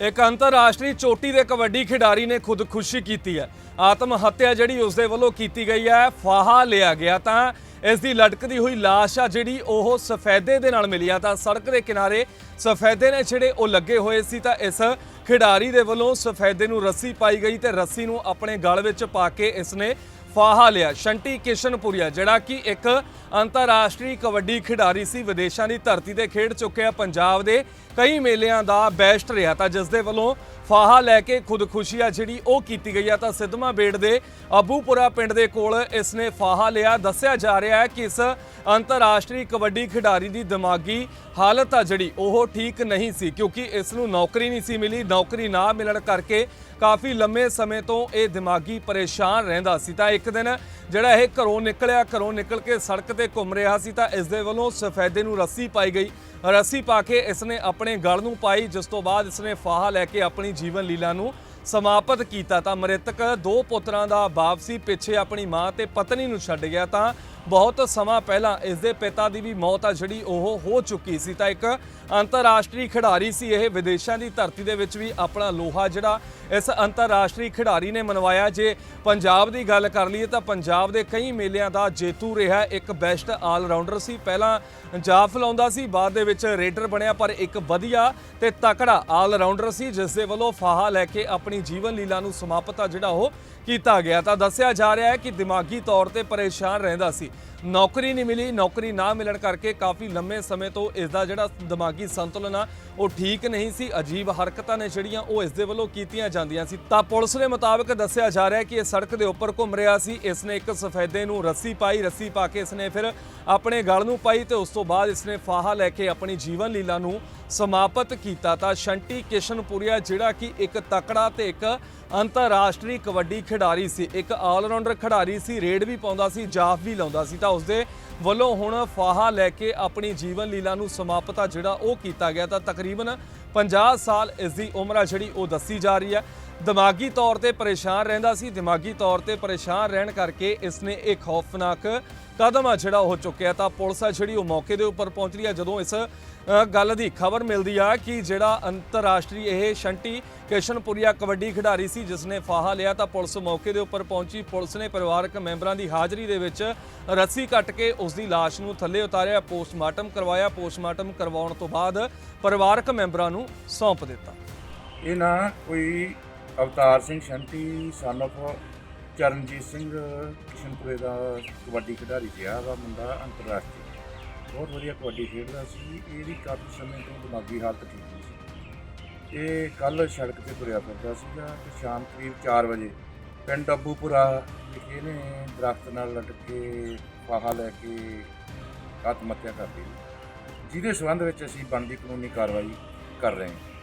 ਇੱਕ ਅੰਤਰਰਾਸ਼ਟਰੀ ਚੋਟੀ ਦੇ ਕਬੱਡੀ ਖਿਡਾਰੀ ਨੇ ਖੁਦਕੁਸ਼ੀ ਕੀਤੀ ਹੈ। ਆਤਮ ਹੱਤਿਆ ਜਿਹੜੀ ਉਸ ਦੇ ਵੱਲੋਂ ਕੀਤੀ ਗਈ ਹੈ, ਫਾਹਾ ਲਿਆ ਗਿਆ ਤਾਂ ਇਸ ਦੀ ਲਟਕਦੀ ਹੋਈ ਲਾਸ਼ ਆ ਜਿਹੜੀ ਉਹ ਸਫੈਦੇ ਦੇ ਨਾਲ ਮਿਲੀ ਆ ਤਾਂ ਸੜਕ ਦੇ ਕਿਨਾਰੇ ਸਫੈਦੇ ਨੇ ਜਿਹੜੇ ਉਹ ਲੱਗੇ ਹੋਏ ਸੀ ਤਾਂ ਇਸ ਖਿਡਾਰੀ ਦੇ ਵੱਲੋਂ ਸਫੈਦੇ ਨੂੰ ਰੱਸੀ ਪਾਈ ਗਈ ਤੇ ਰੱਸੀ ਨੂੰ ਆਪਣੇ ਗਲ ਵਿੱਚ ਪਾ ਕੇ ਇਸ ਨੇ ਫਾਹਾ ਲਿਆ। ਸ਼ੰਟੀ ਕਿਸ਼ਨਪੁਰੀਆ, ਜਿਹੜਾ ਕਿ ਇੱਕ ਅੰਤਰਰਾਸ਼ਟਰੀ ਕਬੱਡੀ ਖਿਡਾਰੀ ਸੀ, ਵਿਦੇਸ਼ਾਂ ਦੀ ਧਰਤੀ ਤੇ ਖੇਡ ਚੁੱਕਿਆ ਪੰਜਾਬ ਦੇ ਕਈ ਮੇਲਿਆਂ ਦਾ ਬੈਸਟ ਰਿਹਾ। ਤਾਂ ਜਿਸ ਦੇ ਵੱਲੋਂ ਫਾਹਾ ਲੈ ਕੇ ਖੁਦਕੁਸ਼ੀ ਆ ਜਿਹੜੀ ਉਹ ਕੀਤੀ ਗਈ ਆ, ਤਾਂ ਸਿੱਧਵਾਂ ਬੇੜ ਦੇ ਅਬੂਪੁਰਾ ਪਿੰਡ ਦੇ ਕੋਲ ਇਸ ਨੇ ਫਾਹਾ ਲਿਆ। ਦੱਸਿਆ ਜਾ ਰਿਹਾ ਹੈ ਕਿ ਇਸ ਅੰਤਰਰਾਸ਼ਟਰੀ ਕਬੱਡੀ ਖਿਡਾਰੀ ਦੀ ਦਿਮਾਗੀ ਹਾਲਤ ਆ ਜਿਹੜੀ ਉਹ ਠੀਕ ਨਹੀਂ ਸੀ, ਕਿਉਂਕਿ ਇਸ ਨੂੰ ਨੌਕਰੀ ਨਹੀਂ ਸੀ ਮਿਲੀ। ਨੌਕਰੀ ਨਾ ਮਿਲਣ ਕਰਕੇ ਕਾਫੀ ਲੰਮੇ ਸਮੇਂ ਤੋਂ ਇਹ ਦਿਮਾਗੀ ਪਰੇਸ਼ਾਨ ਰਹਿੰਦਾ ਸੀ। ਤਾਂ ਇੱਕ ਦਿਨ ਜਿਹੜਾ ਇਹ ਘਰੋਂ ਨਿਕਲਿਆ, ਘਰੋਂ ਨਿਕਲ ਕੇ ਸੜਕ ਤੇ ਘੁੰਮ ਰਿਹਾ ਸੀ ਤਾਂ ਇਸ ਦੇ ਵੱਲੋਂ ਸਫੈਦੇ ਨੂੰ ਰੱਸੀ ਪਾਈ ਗਈ। ਰੱਸੀ ਪਾ ਕੇ ਇਸ ਨੇ ਆਪਣੇ ਗਲ ਨੂੰ ਪਾਈ, ਜਿਸ ਤੋਂ ਬਾਅਦ ਇਸ ਨੇ ਫਾਹਾ ਲੈ ਕੇ ਆਪਣੀ ਜੀਵਨ ਲੀਲਾ ਨੂੰ ਸਮਾਪਤ ਕੀਤਾ ਤਾਂ ਮ੍ਰਿਤਕ ਦੋ ਪੁੱਤਰਾਂ ਦਾ ਬਾਪ ਸੀ, ਪਿੱਛੇ ਆਪਣੀ ਮਾਂ ਤੇ ਪਤਨੀ ਨੂੰ ਛੱਡ ਗਿਆ ਤਾਂ ਬਹੁਤ ਸਮਾਂ ਪਹਿਲਾਂ ਇਸ ਦੇ ਪਿਤਾ ਦੀ ਵੀ ਮੌਤ ਆ ਜਿਹੜੀ ਉਹ ਹੋ ਚੁੱਕੀ ਸੀ। ਤਾਂ ਇੱਕ ਅੰਤਰਰਾਸ਼ਟਰੀ ਖਿਡਾਰੀ ਸੀ ਇਹ। ਵਿਦੇਸ਼ਾਂ ਦੀ ਧਰਤੀ ਦੇ ਵਿੱਚ ਵੀ ਆਪਣਾ ਲੋਹਾ ਜਿਹੜਾ ਇਸ ਅੰਤਰਰਾਸ਼ਟਰੀ ਖਿਡਾਰੀ ਨੇ ਮਨਵਾਇਆ। ਜੇ ਪੰਜਾਬ ਦੀ ਗੱਲ ਕਰ ਲਈਏ ਤਾਂ ਪੰਜਾਬ ਦੇ ਕਈ ਮੇਲਿਆਂ ਦਾ ਜੇਤੂ ਰਿਹਾ। ਇੱਕ ਬੈਸਟ ਆਲ-ਰਾਊਂਡਰ ਸੀ। ਪਹਿਲਾਂ ਜਾਫ ਲਾਉਂਦਾ ਸੀ, ਬਾਅਦ ਦੇ ਵਿੱਚ ਰੇਡਰ ਬਣਿਆ, ਪਰ ਇੱਕ ਵਧੀਆ ਤੇ ਤਕੜਾ ਆਲ-ਰਾਊਂਡਰ ਸੀ, ਜਿਸ ਦੇ ਵੱਲੋਂ ਫਾਹਾ ਲੈ ਕੇ ਆਪਣੀ ਜੀਵਨ ਲੀਲਾ ਨੂੰ ਸਮਾਪਤ ਆ ਜਿਹੜਾ ਉਹ ਕੀਤਾ ਗਿਆ। ਤਾਂ ਦੱਸਿਆ ਜਾ ਰਿਹਾ ਹੈ ਕਿ ਦਿਮਾਗੀ ਤੌਰ ਤੇ ਪਰੇਸ਼ਾਨ ਰਹਿੰਦਾ ਸੀ। ਨੌਕਰੀ ਨਹੀਂ ਮਿਲੀ, ਨੌਕਰੀ ਨਾ ਮਿਲਣ ਕਰਕੇ ਕਾਫੀ ਲੰਮੇ ਸਮੇਂ ਤੋਂ ਇਸ ਦਾ ਜਿਹੜਾ ਦਿਮਾਗੀ ਸੰਤੁਲਨ ਆ, ਉਹ ਠੀਕ ਨਹੀਂ ਸੀ, ਅਜੀਬ ਹਰਕਤਾਂ ਨੇ ਜਿਹੜੀਆਂ ਉਹ ਇਸ ਦੇ ਵੱਲੋਂ ਕੀਤੀਆਂ ਜਾਂਦੀਆਂ ਸੀ। ਤਾਂ ਪੁਲਿਸ ਦੇ ਮੁਤਾਬਕ ਦੱਸਿਆ ਜਾ ਰਿਹਾ ਕਿ ਇਹ ਸੜਕ ਦੇ ਉੱਪਰ ਘੁੰਮ ਰਿਹਾ ਸੀ ਇਸ ਨੇ ਇੱਕ ਸਫੈਦੇ ਨੂੰ ਰੱਸੀ ਪਾਈ, ਰੱਸੀ ਪਾ ਕੇ ਇਸ ਨੇ ਫਿਰ ਆਪਣੇ ਗਲ ਨੂੰ ਪਾਈ ਤੇ ਉਸ ਤੋਂ ਬਾਅਦ ਇਸ ਨੇ ਫਾਹਾ ਲੈ ਕੇ ਆਪਣੀ ਜੀਵਨ ਲੀਲਾ ਨੂੰ ਸਮਾਪਤ ਕੀਤਾ। ਤਾਂ ਸ਼ੰਟੀ ਕਿਸ਼ਨਪੁਰੀਆ, ਜਿਹੜਾ ਕਿ ਇੱਕ ਤਕੜਾ ਤੇ ਇੱਕ ਅੰਤਰਰਾਸ਼ਟਰੀ ਕਬੱਡੀ ਖਿਡਾਰੀ ਸੀ। ਇੱਕ ਆਲ ਰਾਊਂਡਰ ਖਿਡਾਰੀ ਸੀ, ਰੇਡ ਵੀ ਪਾਉਂਦਾ ਸੀ, ਜਾਫ ਵੀ ਲਾਉਂਦਾ ਸੀ। ਤਾਂ ਉਸਦੇ ਵੱਲੋਂ ਹੁਣ ਫਾਹਾ ਲੈ ਕੇ ਆਪਣੀ ਜੀਵਨ ਲੀਲਾ ਨੂੰ ਸਮਾਪਤ ਆ ਜਿਹੜਾ ਉਹ ਕੀਤਾ ਗਿਆ। ਤਾਂ ਤਕਰੀਬਨ 50 ਸਾਲ ਇਸ ਦੀ ਉਮਰ ਆ ਜਿਹੜੀ ਉਹ ਦੱਸੀ ਜਾ ਰਹੀ ਹੈ। ਦਿਮਾਗੀ ਤੌਰ ਤੇ ਪਰੇਸ਼ਾਨ ਰਹਿੰਦਾ ਸੀ। ਦਿਮਾਗੀ ਤੌਰ ਤੇ ਪਰੇਸ਼ਾਨ ਰਹਿਣ ਕਰਕੇ ਇਸ ਨੇ ਇਹ ਖੌਫਨਾਕ ਕਦਮ ਆ ਜਿਹੜਾ ਉਹ ਚੁੱਕਿਆ। ਤਾਂ ਪੁਲਿਸ ਆ ਜਿਹੜੀ ਉਹ ਮੌਕੇ ਦੇ ਉੱਪਰ ਪਹੁੰਚ ਰਹੀ ਆ। ਜਦੋਂ ਇਸ ਗੱਲ ਦੀ ਖਬਰ ਮਿਲਦੀ ਆ ਕਿ ਜਿਹੜਾ ਅੰਤਰਰਾਸ਼ਟਰੀ ਇਹ ਸ਼ੰਟੀ ਕਿਸ਼ਨਪੁਰੀਆ ਕਬੱਡੀ ਖਿਡਾਰੀ ਸੀ ਜਿਸ ਨੇ ਫਾਹਾ ਲਿਆ, ਤਾਂ ਪੁਲਿਸ ਮੌਕੇ ਦੇ ਉੱਪਰ ਪਹੁੰਚੀ। ਪੁਲਿਸ ਨੇ ਪਰਿਵਾਰਕ ਮੈਂਬਰਾਂ ਦੀ ਹਾਜ਼ਰੀ ਦੇ ਵਿੱਚ ਰੱਸੀ ਕੱਟ ਕੇ ਉਸ ਦੀ ਲਾਸ਼ ਨੂੰ ਥੱਲੇ ਉਤਾਰਿਆ, ਪੋਸਟਮਾਰਟਮ ਕਰਵਾਇਆ। ਪੋਸਟਮਾਰਟਮ ਕਰਵਾਉਣ ਤੋਂ ਬਾਅਦ ਪਰਿਵਾਰਕ ਮੈਂਬਰਾਂ ਨੂੰ ਸੌਂਪ ਦਿੱਤਾ। ਇਹ ਨਾ ਕੋਈ ਅਵਤਾਰ ਸਿੰਘ ਸ਼ੰਟੀ ਸਨ of ਚਰਨਜੀਤ ਸਿੰਘ, ਕਿਸ਼ਨਪੁਰੇ ਦਾ ਕਬੱਡੀ ਖਿਡਾਰੀ ਸੀਗਾ ਦਾ ਮੁੰਡਾ ਅੰਤਰਰਾਸ਼ਟਰੀ। ਬਹੁਤ ਵਧੀਆ ਕਬੱਡੀ ਖੇਡਦਾ ਸੀ। ਇਹਦੀ ਕਾਫੀ ਸਮੇਂ ਤੋਂ ਦਿਮਾਗੀ ਹਾਲਤ ਠੀਕ ਨਹੀਂ ਸੀ। ਇਹ ਕੱਲ ਸੜਕ ਤੇ ਤੁਰਿਆ ਫਿਰਦਾ ਸੀਗਾ ਤੇ ਸ਼ਾਮ ਕਰੀਬ 4 ਵਜੇ ਪਿੰਡ ਅੱਬੂਪੁਰਾ ਵਿਖੇ ਨੇ ਦਰਖਤ ਨਾਲ ਲਟਕ ਕੇ ਫਾਹਾ ਲੈ ਕੇ ਆਤਮ ਹੱਤਿਆ ਕਰ ਲਈ ਜਿਹਦੇ ਸਬੰਧ ਵਿੱਚ ਅਸੀਂ ਬਣਦੀ ਕਾਨੂੰਨੀ ਕਾਰਵਾਈ ਕਰ ਰਹੇ ਹਾਂ।